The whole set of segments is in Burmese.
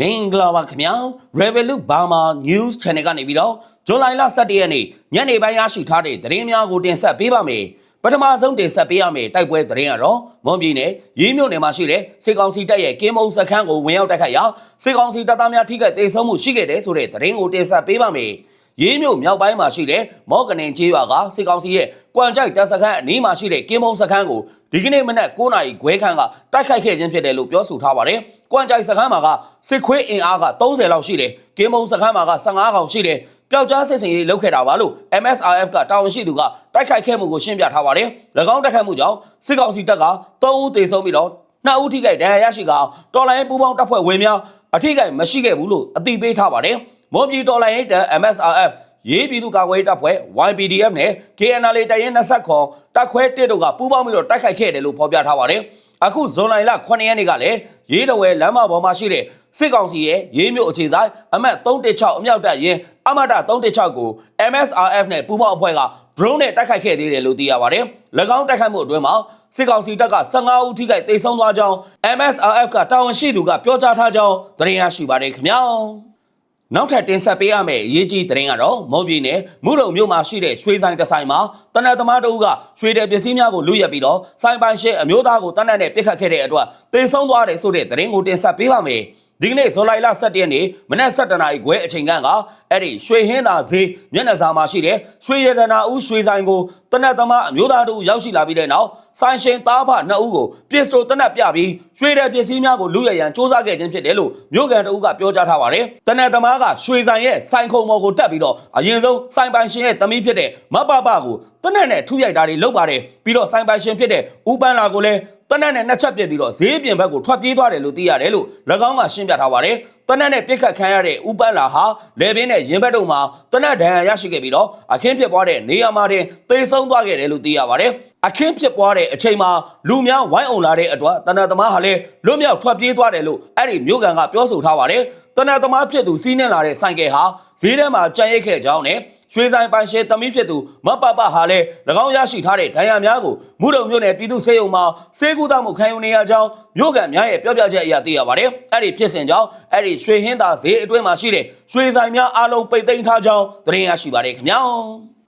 မင်္ဂလာပါခင်ဗျာ Revolut Burma News Channel ကနေပြီးတော့ဇွန်လလ17ရက်နေ့ညနေပိုင်းရရှိထားတဲ့သတင်းများကိုတင်ဆက်ပေးပါမယ်ပထမဆုံးတင်ဆက်ပေးရမယ့်တိုက်ပွဲသတင်းကတော့မွန်ပြည်နယ်ရေးမြို့နယ်မှာရှိတဲ့စစ်ကောင်စီတပ်ရဲ့ကင်းမုံစခန်းကိုဝင်ရောက်တိုက်ခိုက်ရာစစ်ကောင်စီတပ်သားများထိခိုက်ဒေဆုံးမှုရှိခဲ့တဲ့ဆိုတဲ့သတင်းကိုတင်ဆက်ပေးပါမယ်ရေးမြို့မြောက်ပိုင်းမှာရှိတဲ့မော့ကနင်ကျေးရွာကစစ်ကောင်စီရဲ့ကွမ်ကြိုက်တပ်စခန်းအနီးမှာရှိတဲ့ကင်းမုံစခန်းကိုဒီကနေ့မနက်9နာရီခွဲခန့်ကတိုက်ခိုက်ခဲ့ခြင်းဖြစ်တယ်လို့ပြောဆိုထားပါတယ်။ ကွမ်ကြိုက်စခန်းမှာကစစ်ခွေးအင်အားက30လောက်ရှိတယ်။ကင်းမုံစခန်းမှာက15ကောင်ရှိတယ်။ပျောက်ကြားစစ်စင်ရေးလုပ်ခဲ့တာပါလို့ MSRF ကတာဝန်ရှိသူကတိုက်ခိုက်ခဲ့မှုကိုရှင်းပြထားပါတယ်။၎င်းတိုက်ခိုက်မှုကြောင့်စစ်ကောင်စီတပ်က3ဦးသေဆုံးပြီးတော့2ဦးထိခိုက်ဒဏ်ရာရရှိကတော်လိုင်းပူးပေါင်းတပ်ဖွဲ့ဝင်များအထိခိုက်မရှိခဲ့ဘူးလို့အသိပေးထားပါတယ်။မော်ပြည်တော်လိုင်းရေးတပ် MSRF ရေးပြည်သူ့ကာကွယ်ရေးတပ်ဖွဲ့ YPDF နဲ့ KNL တပ်ရင်း20ခွန်တပ်ခွဲ1တို့ကပူးပေါင်းပြီးတော့တိုက်ခိုက်ခဲ့တယ်လို့ဖော်ပြထားပါတယ်။ အခုဇွန်လလ9ရက်နေ့ကလည်းရေးတော်ဝဲလမ်းမပေါ်မှာရှိတဲ့စစ်ကောင်စီရဲ့ရေးမြို့အခြေဆိုင်အမှတ်316အမြောက်တပ်ရင်းအမတ316ကို MSRF နဲ့ပူးပေါင်းအဖွဲ့က drone နဲ့တိုက်ခိုက်ခဲ့သေးတယ်လို့သိရပါတယ်။၎င်းတိုက်ခိုက်မှုအတွင်းမှာစစ်ကောင်စီတပ်က15ဦးထိခိုက်ဒေဆုံးသွားကြောင်း MSRF ကတာဝန်ရှိသူကပြောကြားထားကြောင်းသတင်းရရှိပါတယ်ခင်ဗျာ။ နောက်ထပ်တင်ဆက်ပေးရမယ့်အရေးကြီးသတင်းကတော့မုံပြည်နယ်မုရုံမြို့မှာရှိတဲ့ရွှေဆိုင်တစ်ဆိုင်မှာတနက်သမားတို့ကရွှေတဲ့ပစ္စည်းများကိုလူရက်ပြီးတော့ဆိုင်ပိုင်ရှေ့အမျိုးသားကိုတနက်နဲ့ပစ်ခတ်ခဲ့တဲ့အတွက်တေဆုံးသွားတယ်ဆိုတဲ့သတင်းကိုတင်ဆက်ပေးပါမယ်။ဒီကနေ့ဇွန်လ17ရက်နေ့မနက်7:00နာရီခွဲအချိန်က အဲ့ဒီရွှေဟင်းသာဈေးမျက်နှာစာမှာရှိတဲ့ရွှေရတနာဦးရွှေဆိုင်ကိုတနက်သမားအမျိုးသားတို့ရောက်ရှိလာပြီးတဲ့နောက်ဆိုင်ရှင်သားဖနှစ်ဦးကိုပစ္စတိုတနက်ပြပြီးရွှေတဲ့ပစ္စည်းများကိုလူရရန်စ조사ခဲ့ခြင်းဖြစ်တယ်လို့မြို့ကန်တအုပ်ကပြောကြားထားပါတယ်။တနက်သမားကရွှေဆိုင်ရဲ့ဆိုင်ခုံပေါ်ကိုတက်ပြီးတော့အရင်ဆုံးဆိုင်ပိုင်ရှင်ရဲ့သမီးဖြစ်တဲ့မပပကိုတနက်နဲ့ထုရိုက်တာတွေလုပ်ပါတယ်။ပြီးတော့ဆိုင်ပိုင်ရှင်ဖြစ်တဲ့ဦးပန်းလာကိုလည်းတနက်နဲ့နှစ်ချက်ပြစ်ပြီးတော့ဈေးပြင်ဘက်ကိုထွက်ပြေးသွားတယ်လို့သိရတယ်လို့၎င်းကရှင်းပြထားပါတယ်။ တနက်နဲ့ပြစ်ခတ်ခံရတဲ့ဦးပန်းလာဟာလေပင်နဲ့ရင်ဘက်တို့မှာတနက်ဒဏ်ရာရရှိခဲ့ပြီးတော့အခင်းဖြစ်ပွားတဲ့နေရာမှာတင်သေဆုံးသွားခဲ့တယ်လို့သိရပါတယ်။အခင်းဖြစ်ပွားတဲ့အချိန်မှာလူများဝိုင်းအောင်လာတဲ့အတွက်တနက်သမားဟာလည်းလွတ်မြောက်ထွက်ပြေးသွားတယ်လို့အဲ့ဒီမြို့ကန်ကပြောဆိုထားပါတယ်။တနက်သမားဖြစ်သူစီးနှင်းလာတဲ့ဆိုင်ကယ်ဟာဈေးထဲမှာကြံရိတ်ခဲ့ကြောင်းနဲ့ ရွှေဆိုင်ပိုင်ရှင်သမီးဖြစ်သူမပပဟာလည်း၎င်းရရှိထားတဲ့ဒဏ်ရာများကိုမုဒုံမြို့နယ်ပြည်သူ့စေယုံမှာစေကူတောက်မှုခံယူနေရကြောင်းမြို့ကန်များရဲ့ပြောပြချက်အရသိရပါတယ်။အဲ့ဒီဖြစ်စဉ်ကြောင့်အဲ့ဒီရွှေဟင်းသာဈေးအတွင်းမှာရှိတဲ့ရွှေဆိုင်များအလုံးပိတ်သိမ်းထားကြောင်းသတင်းရရှိပါတယ်ခင်ဗျာ။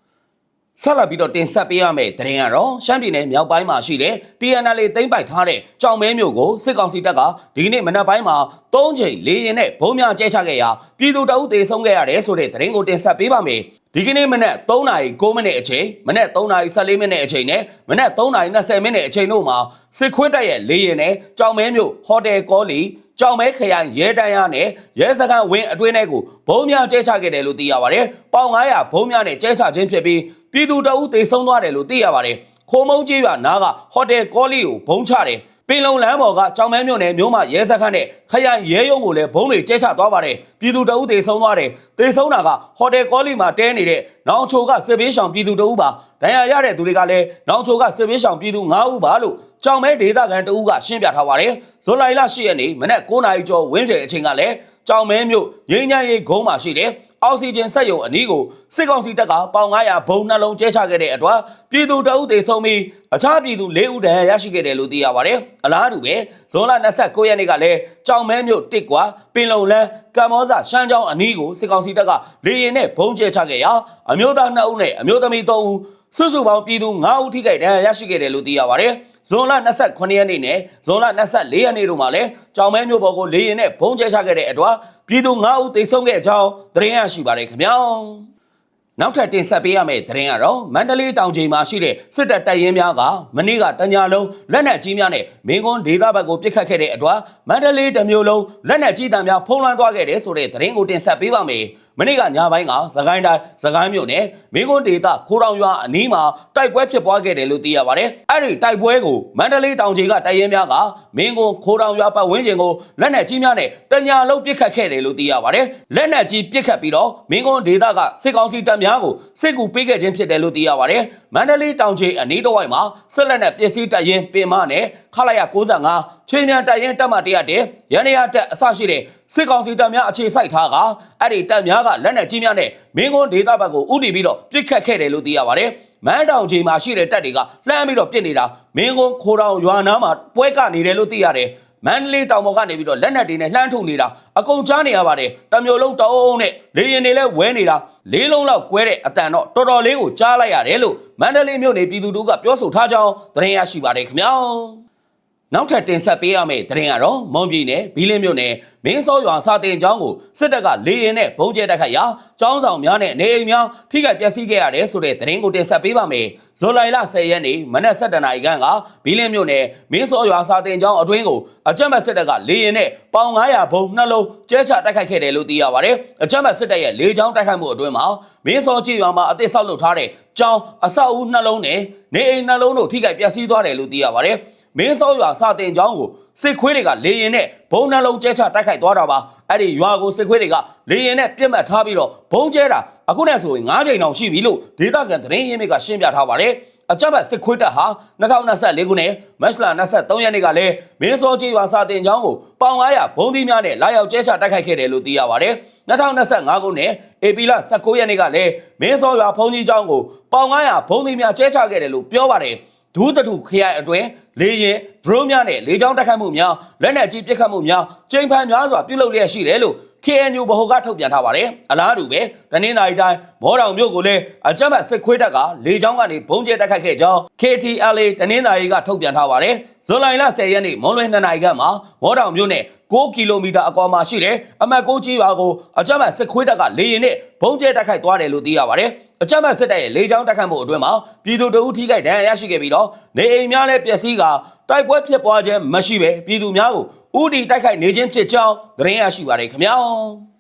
ဆက်လက်ပြီးတော့တင်ဆက်ပေးရမယ့်သတင်းကတော့ရှမ်းပြည်နယ်မြောက်ပိုင်းမှာရှိတဲ့ TNL သိမ်းပိုက်ထားတဲ့ကြောင်မဲမြို့ကိုစစ်ကောင်စီတပ်ကဒီကနေ့မနက်ပိုင်းမှာ၃ချိန်၄ရင်နဲ့ဘုံများကျဲချခဲ့ရာပြည်သူတအုပ်သေဆုံးခဲ့ရတယ်ဆိုတဲ့သတင်းကိုတင်ဆက်ပေးပါမယ်။ ဒီကနေ့မနက်3နာရီ9မိနစ်အချိန်မနက်3နာရီ14မိနစ်အချိန်နဲ့မနက်3နာရီ20မိနစ်အချိန်တို့မှာစစ်ခွင်းတပ်ရဲ့၄ရင်နဲ့ကြောင်မဲမြို့ဟိုတယ်ကောလီကြောင်မဲခရိုင်ရဲတန်းရနဲ့ရဲစခန်းဝင်းအတွင်းထဲကိုဘုံများကျဲချခဲ့တယ်လို့သိရပါတယ်။ပေါင်900ဘုံများနဲ့ကျဲချခြင်းဖြစ်ပြီးပြည်သူတအုပ်သေဆုံးသွားတယ်လို့သိရပါတယ်။ခိုးမုံကြီးရွာနားကဟိုတယ်ကောလီကိုဘုံချတယ်။ ပင်လုံလမ်းပေါ်ကကြောင်မဲမြို့နယ်မြို့မရဲစခန်းနဲ့ခရိုင်ရဲရုံးကိုလည်းဘုံတွေကျဲချသွားပါတယ်။ပြည်သူတအုပ်သေဆုံးသွားတယ်။သေဆုံးတာကဟိုတယ်ကောလီမှာတဲနေတဲ့နောင်ချိုကစစ်ဘေးရှောင်ပြည်သူတအုပ်ပါ။ဒဏ်ရာရတဲ့သူတွေကလည်းနောင်ချိုကစစ်ဘေးရှောင်ပြည်သူ9ဦးပါလို့ကြောင်မဲဒေသခံတအုပ်ကရှင်းပြထားပါတယ်။ဇွန်လ10ရက်နေ့မနက်9:00နာရီကျော်ဝင်းကျယ်အချိန်ကလည်းကြောင်မဲမြို့ရင်းချမ်းရေးဂုံးမှာရှိတယ်။ အောက်ဆီဂျင်စက်ရုံအနီးကိုစစ်ကောင်စီတပ်ကပေါင်900ဘုံနှလုံးကျဲချခဲ့တဲ့အတွက်ပြည်သူတအုပ်သေဆုံးပြီးအခြားပြည်သူ၄ဦးဒဏ်ရာရရှိခဲ့တယ်လို့သိရပါတယ်။အလားတူပဲဇွန်လ29ရက်နေ့ကလည်းကြောင်မဲမြို့တစ်ကွာပင်လုံလန်းကမ္ဘောဇရှမ်းချောင်းအနီးကိုစစ်ကောင်စီတပ်ကလေရင်နဲ့ဘုံကျဲချခဲ့ရာအမျိုးသား2ဦးနဲ့အမျိုးသမီး3ဦးစုစုပေါင်းပြည်သူ9ဦးထိခိုက်ဒဏ်ရာရရှိခဲ့တယ်လို့သိရပါတယ်။ဇွန်လ29ရက်နေ့နဲ့ဇွန်လ24ရက်နေ့တို့မှာလည်းကြောင်မဲမြို့ပေါ်ကိုလေရင်နဲ့ဘုံကျဲချခဲ့တဲ့အတွက် ပြည်သူ9ဦးသေဆုံးခဲ့ကြောင်းသတင်းရရှိပါတယ်ခင်ဗျာနောက်ထပ်တင်ဆက်ပေးရမယ့်သတင်းကတော့မန္တလေးတောင်ချိန်မှာရှိတဲ့စစ်တပ်တပ်ရင်းများကမနေ့ကတညာလုံးလက်နက်ကြီးများနဲ့မင်းကွန်းဒေသဘက်ကိုပစ်ခတ်ခဲ့တဲ့အတွက်မန္တလေးတစ်မျိုးလုံးလက်နက်ကြီးတံများဖုံးလွှမ်းသွားခဲ့တဲ့ဆိုတဲ့သတင်းကိုတင်ဆက်ပေးပါမယ် မနေ့ကညပိုင်းကသခိုင်းတိုင်းသခိုင်းမြို့နယ်မင်းကွန်းဒေသခိုးတောင်ရွာအနီးမှာတိုက်ပွဲဖြစ်ပွားခဲ့တယ်လို့သိရပါတယ်။အဲ့ဒီတိုက်ပွဲကိုမန္တလေးတောင်ကြီးကတိုက်ရင်များကမင်းကွန်းခိုးတောင်ရွာပတ်ဝန်းကျင်ကိုလက်နက်ကြီးများနဲ့တညာလုံးပစ်ခတ်ခဲ့တယ်လို့သိရပါတယ်။လက်နက်ကြီးပစ်ခတ်ပြီးတော့မင်းကွန်းဒေသကစစ်ကောင်စီတပ်များကိုစစ်ကူပေးခဲ့ခြင်းဖြစ်တယ်လို့သိရပါတယ်။မန္တလေးတောင်ကြီးအနီးတစ်ဝိုက်မှာဆက်လက်နဲ့ပစ္စည်းတပ်ရင်ပင်မနဲ့ ခလာရ95ချင်းမြန်တပ်ရင်တပ်မ100တဲ့ရန်ရတပ်အစရှိတဲ့စစ်ကောင်စီတပ်များအခြေစိုက်ထားကအဲ့ဒီတပ်များကလက်နက်ကြီးများနဲ့မင်းကွန်းဒေသဘက်ကိုဥတီပြီးတော့ပြစ်ခတ်ခဲ့တယ်လို့သိရပါတယ်။မန်းတောင်ချိန်မှာရှိတဲ့တပ်တွေကလှမ်းပြီးတော့ပြစ်နေတာမင်းကွန်းခိုးတောင်ရွာနားမှာပွဲကနေတယ်လို့သိရတယ်။မန္တလေးတောင်ပေါ်ကနေပြီးတော့လက်နက်တွေနဲ့လှမ်းထုတ်နေတာအကုန်ကြားနေရပါတယ်တမျိုးလုံးတောင်းနဲ့လေရင်တွေလည်းဝဲနေတာလေးလုံးလောက်ကွဲတဲ့အတန်တော့တော်တော်လေးကိုကြားလိုက်ရတယ်လို့မန္တလေးမြို့နေပြည်သူတို့ကပြောဆိုထားကြောင်းသတင်းရရှိပါတယ်ခင်ဗျာ နောက်ထပ်တင်ဆက်ပေးရမယ့်သတင်းကတော့မွန်ပြည်နယ်ဘီလင်းမြို့နယ်မင်းစောရွာစာတင်ကျောင်းကိုစစ်တပ်ကလေရင်နဲ့ဘုံကျဲတက်ခတ်ရာကျောင်းဆောင်များနဲ့နေအိမ်များထိခိုက်ပျက်စီးခဲ့ရတယ်ဆိုတဲ့သတင်းကိုတင်ဆက်ပေးပါမယ်။ဇူလိုင်လ10ရက်နေ့မနက်7:00နာရီခန့်ကဘီလင်းမြို့နယ်မင်းစောရွာစာတင်ကျောင်းအတွင်းကိုအကြမ်းဖက်စစ်တပ်ကလေရင်နဲ့ပေါင်900ဘုံနှလုံးကျဲချတိုက်ခိုက်ခဲ့တယ်လို့သိရပါတယ်။အကြမ်းဖက်စစ်တပ်ရဲ့လေကြောင်းတိုက်ခိုက်မှုအတွင်းမှာမင်းစောကြီးရွာမှာအသစ်ဆောက်လုပ်ထားတဲ့ကျောင်းအဆောက်အဦနှလုံးနဲ့နေအိမ်နှလုံးတို့ထိခိုက်ပျက်စီးသွားတယ်လို့သိရပါတယ်။ မင်းစောရွာစာတင်ကျောင်းကိုစစ်ခွေးတွေကလေရင်နဲ့ဘုံနှလုံးကျဲချတိုက်ခိုက်သွားတာပါအဲ့ဒီရွာကိုစစ်ခွေးတွေကလေရင်နဲ့ပြစ်မှတ်ထားပြီးတော့ဘုံကျဲတာအခုနဲ့ဆိုရင်9ချိန်တောင်ရှိပြီလို့ဒေသခံသတင်းရင်းမြစ်ကရှင်းပြထားပါတယ်အကြမ်းဖက်စစ်ခွေးတပ်ဟာ2024ခုနှစ်မတ်လ23ရက်နေ့ကလည်းမင်းစောကြီးရွာစာတင်ကျောင်းကိုပေါင်900ဘုံသီးများနဲ့လာရောက်ကျဲချတိုက်ခိုက်ခဲ့တယ်လို့သိရပါတယ်2025ခုနှစ်ဧပြီလ19ရက်နေ့ကလည်းမင်းစောရွာဘုံကြီးကျောင်းကိုပေါင်900ဘုံသီးများကျဲချခဲ့တယ်လို့ပြောပါတယ် ဒူးတထူခရိုင်အတွင်းလေရင်ဒရုန်းများနဲ့လေကြောင်းတိုက်ခိုက်မှုများလက်နက်ကြီးပစ်ခတ်မှုများကျိန်ဖန်များစွာပြုလုပ်လျက်ရှိတယ်လို့ KNU ဗဟိုကထုတ်ပြန်ထားပါတယ်အလားတူပဲတနင်္လာရီတိုင်းမော်တောင်မြို့ကိုလည်းအကြမ်းဖက်စစ်ခွေးတပ်ကလေကြောင်းကနေဘုံကျဲတိုက်ခိုက်ခဲ့ကြောင်း KTLA တနင်္လာရီကထုတ်ပြန်ထားပါတယ် ဇွန်လလ10ရက်နေ့မွန်လွဲ2နာရီခန့်မှာမော်တောင်မြို့နယ်6ကီလိုမီတာအကွာမှာရှိတဲ့အမတ်ကိုကြီးရွာကိုအကြမ်းဖက်စစ်ခွေးတပ်ကလေရင်နဲ့ဘုံကျဲတိုက်ခိုက်သွားတယ်လို့သိရပါတယ်အကြမ်းဖက်စစ်တပ်ရဲ့လေကြောင်းတိုက်ခိုက်မှုအတွင်းမှာပြည်သူတို့ထိခိုက်ဒဏ်ရာရရှိခဲ့ပြီးတော့နေအိမ်များလည်းပျက်စီးကတိုက်ပွဲဖြစ်ပွားခြင်းမရှိပဲပြည်သူများကိုဥတီတိုက်ခိုက်နေခြင်းဖြစ်ကြောင်းသတင်းရရှိပါတယ်ခင်ဗျာ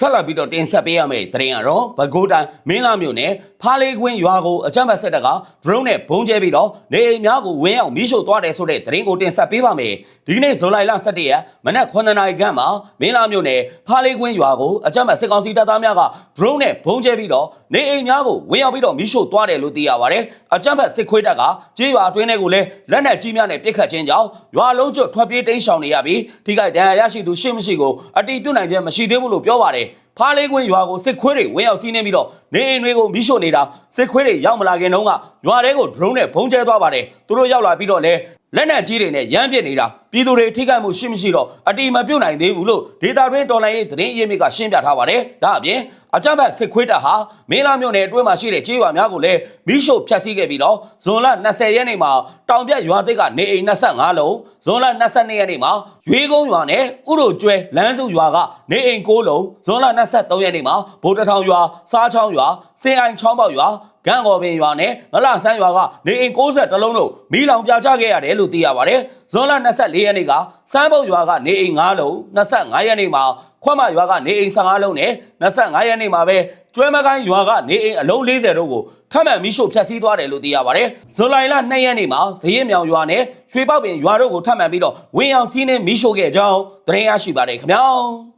ဆက်လက်ပြီးတော့တင်ဆက်ပေးရမယ့်သတင်းကတော့ဘကိုးတိုင်းမင်းလာမြို့နယ်ဖားလေးကွင်းရွာကိုအကြမ်းဖက်စစ်တပ်က drone နဲ့ဘုံကျဲပြီးတော့နေအိမ်များကိုဝင်းအောင်မိရှို့သွားတယ်ဆိုတဲ့သတင်းကိုတင်ဆက်ပေးပါမယ်ဒီကနေ့ဇူလိုင်လ17ရက်မနက်9နာရီခန့်မှာမင်းလာမြို့နယ်ဖားလေးကွင်းရွာကိုအကြမ်းဖက်စစ်ကောင်စီတပ်သားများက drone နဲ့ဘုံကျဲပြီးတော့ နေအိမ်များကိုဝင်းအောင်ပြီးတော့မိရှို့သွားတယ်လို့သိရပါတယ်အကြမ်းဖက်စစ်ခွေးတပ်ကကြေးရွာအတွင်းထဲကိုလည်းလက်နက်ကြီးများနဲ့ပစ်ခတ်ခြင်းကြောင့်ရွာလုံးကျွတ်ထွက်ပြေးတိမ်းရှောင်နေရပြီးထိခိုက်ဒဏ်ရာရရှိသူရှိမရှိကိုအတိပြုတ်နိုင်ခြင်းမရှိသေးဘူးလို့ပြောပါတယ်ဖားလေးကွင်းရွာကိုစစ်ခွေးတွေဝင်ရောက်စီးနှင်းပြီးတော့နေအိမ်တွေကိုမိရှို့နေတာစစ်ခွေးတွေရောက်မလာခင်တုန်းကရွာထဲကို drone နဲ့ဘုံကျဲသွားပါတယ်သူတို့ရောက်လာပြီးတော့လဲလက်နက်ကြီးတွေနဲ့ရမ်းပစ်နေတာပြည်သူတွေထိခိုက်မှုရှိမရှိတော့အတိမပြုတ်နိုင်သေးဘူးလို့ဒေတာတွင်းတော်လိုင်းရေးသတင်းအရင်းမြစ်ကရှင်းပြထားပါတယ်ဒါအပြင် အကြမ်းဖက်စစ်ခွေးတပ်ဟာမင်းလာမြို့နယ်အတွင်းမှာရှိတဲ့ကြေးရွာများကိုလည်းမိရှို့ဖျက်ဆီးခဲ့ပြီးတော့ဇွန်လ20ရက်နေ့မှာတောင်ပြတ်ရွာသိက်ကနေအိမ်25လုံးဇွန်လ22ရက်နေ့မှာရွေးကုန်းရွာနဲ့ဥရိုကျွဲလမ်းစုရွာကနေအိမ်6လုံးဇွန်လ23ရက်နေ့မှာဗိုလ်တထောင်ရွာစားချောင်းရွာစင်အိုင်ချောင်းပေါက်ရွာ ဂန့်ကော်ပင်ရွာနဲ့ငလဆန်းရွာကနေအိမ်60တလုံးတို့မိလောင်ပြချခဲ့ရတယ်လို့သိရပါတယ်ဇွန်လ24ရက်နေ့ကစမ်းပုတ်ရွာကနေအိမ်9လုံး25ရက်နေ့မှာခွတ်မရွာကနေအိမ်15လုံးနဲ့25ရက်နေ့မှာပဲကျွဲမကိုင်းရွာကနေအိမ်အလုံး40တို့ကိုထပ်မံမိရှို့ဖျက်ဆီးသွားတယ်လို့သိရပါတယ်။ဇူလိုင်လ2ရက်နေ့မှာဇရင်မြောင်ရွာနဲ့ရွှေပောက်ပင်ရွာတို့ကိုထပ်မံပြီးတော့ဝင်းအောင်စီးနှင်းမိရှို့ခဲ့ကြောင်းသတင်းရရှိပါတယ်ခင်ဗျာ။